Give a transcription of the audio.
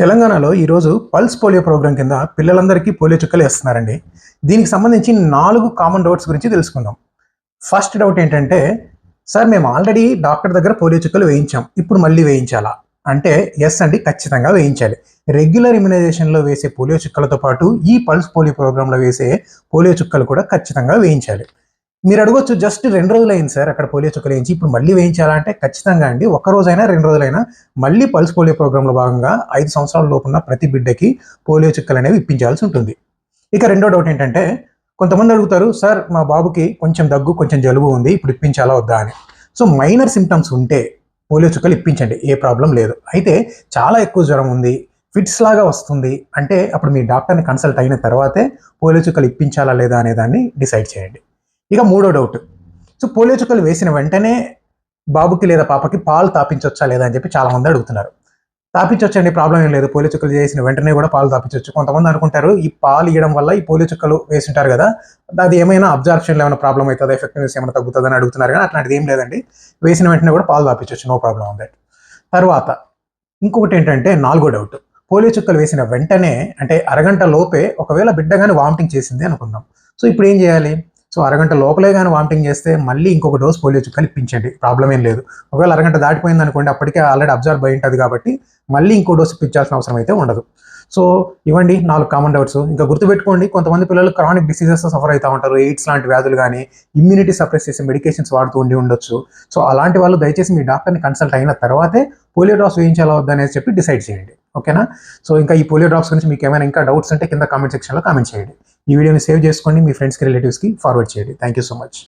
తెలంగాణలో ఈరోజు pulse polio programme కింద పిల్లలందరికీ పోలియో చుక్కలు వేస్తున్నారండి. దీనికి సంబంధించి నాలుగు కామన్ డౌట్స్ గురించి తెలుసుకుందాం. ఫస్ట్ డౌట్ ఏంటంటే సార్ మేము ఆల్రెడీ డాక్టర్ దగ్గర పోలియో చుక్కలు వేయించాం. ఇప్పుడు మళ్ళీ వేయించాలా? అంటే ఎస్ అండి ఖచ్చితంగా వేయించాలి. రెగ్యులర్ ఇమ్యునైజేషన్లో వేసే పోలియో చుక్కలతో పాటు ఈ పల్స్ పోలియో ప్రోగ్రాంలో వేసే పోలియో చుక్కలు కూడా ఖచ్చితంగా వేయించాలి. మీరు అడగొచ్చు జస్ట్ రెండు రోజులు అయింది సార్ అక్కడ పోలియో చుక్కలు వేయించి ఇప్పుడు మళ్ళీ వేయించాలంటే ఖచ్చితంగా అండి. ఒక రోజైనా రెండు రోజులైనా మళ్ళీ పల్స్ పోలియో ప్రోగ్రాంలో భాగంగా ఐదు సంవత్సరాల లోపున్న ప్రతి బిడ్డకి పోలియో చుక్కలు అనేవి ఇప్పించాల్సి ఉంటుంది. ఇక రెండో డౌట్ ఏంటంటే కొంతమంది అడుగుతారు సార్ మా బాబుకి కొంచెం దగ్గు కొంచెం జలుబు ఉంది ఇప్పుడు ఇప్పించాలా వద్దా? అని. సో మైనర్ సిమ్టమ్స్ ఉంటే పోలియో చుక్కలు ఇప్పించండి ఏ ప్రాబ్లం లేదు. అయితే చాలా ఎక్కువ జ్వరం ఉంది ఫిట్స్ లాగా వస్తుంది అంటే అప్పుడు మీ డాక్టర్ని కన్సల్ట్ అయిన తర్వాతే పోలియో చుక్కలు ఇప్పించాలా లేదా అనేదాన్ని డిసైడ్ చేయండి. ఇక మూడో డౌట్ సో పోలియో చుక్కలు వేసిన వెంటనే బాబుకి లేదా పాపకి పాలు తాపించవచ్చా లేదా అని చెప్పి చాలామంది అడుగుతున్నారు. తాపించవచ్చండి ప్రాబ్లం ఏం లేదు. పోలియో చుక్కలు చేసిన వెంటనే కూడా పాలు తాపించవచ్చు కొంతమంది అనుకుంటారు ఈ పాలు ఇవ్వడం వల్ల ఈ పోలియో చుక్కలు వేసింటారు కదా అది ఏమైనా అబ్జార్ప్షన్లో ఏమైనా ప్రాబ్లం అవుతుందా ఎఫెక్టివ్నెస్ ఏమైనా తగ్గుతుందని అడుగుతున్నారు కానీ అట్లాంటిది ఏం లేదండి. వేసిన వెంటనే కూడా పాలు తాపించవచ్చు నో ప్రాబ్లం ఉంది తర్వాత ఇంకొకటి ఏంటంటే నాలుగో డౌట్ పోలియో చుక్కలు వేసిన వెంటనే అంటే అరగంట లోపే ఒకవేళ బిడ్డ కానీ వామిటింగ్ చేసింది అనుకుందాం. సో ఇప్పుడు ఏం చేయాలి? సో అరగంట లోపలే కానీ వామిటింగ్ చేస్తే మళ్ళీ ఇంకొక డోస్ పోలియో చుక్కలు ఇప్పించండి ప్రాబ్లం ఏం లేదు. ఒకవేళ అరగంట దాటిపోయింది అనుకోండి అప్పటికే ఆల్రెడీ అబ్జర్వ్ అయి ఉంటుంది కాబట్టి మళ్ళీ ఇంకో డోస్ ఇప్పించాల్సిన అవసరం అయితే ఉండదు. సో ఇవ్వండి నాలుగు కామన్ డౌట్స్ ఇంకా గుర్తుపెట్టుకోండి కొంతమంది పిల్లలు క్రానిక్ డిసీజెస్ సఫర్ అవుతూ ఉంటారు. ఎయిడ్స్ లాంటి వ్యాధులు కానీ ఇమ్యూనిటీ సప్రెస్ చేసే మెడికేషన్స్ వాడుతూ ఉండి ఉండొచ్చు. సో అలాంటి వాళ్ళు దయచేసి మీ డాక్టర్ని కన్సల్ట్ అయిన తర్వాతే పోలియో డ్రాప్స్ వేయించాలా వద్దా చెప్పి డిసైడ్ చేయండి. ఓకేనా? సో ఇంకా ఈ పోలియో డ్రాప్స్ గురించి మీకు ఏమైనా ఇంకా డౌట్స్ ఉంటే కింద కామెంట్ సెక్షన్లో కామెంట్ చేయండి. ఈ వీడియోని సేవ్ చేసుకోండి మీ ఫ్రెండ్స్కి రిలేటివ్స్కి ఫార్వర్డ్ చేయండి. Thank you so much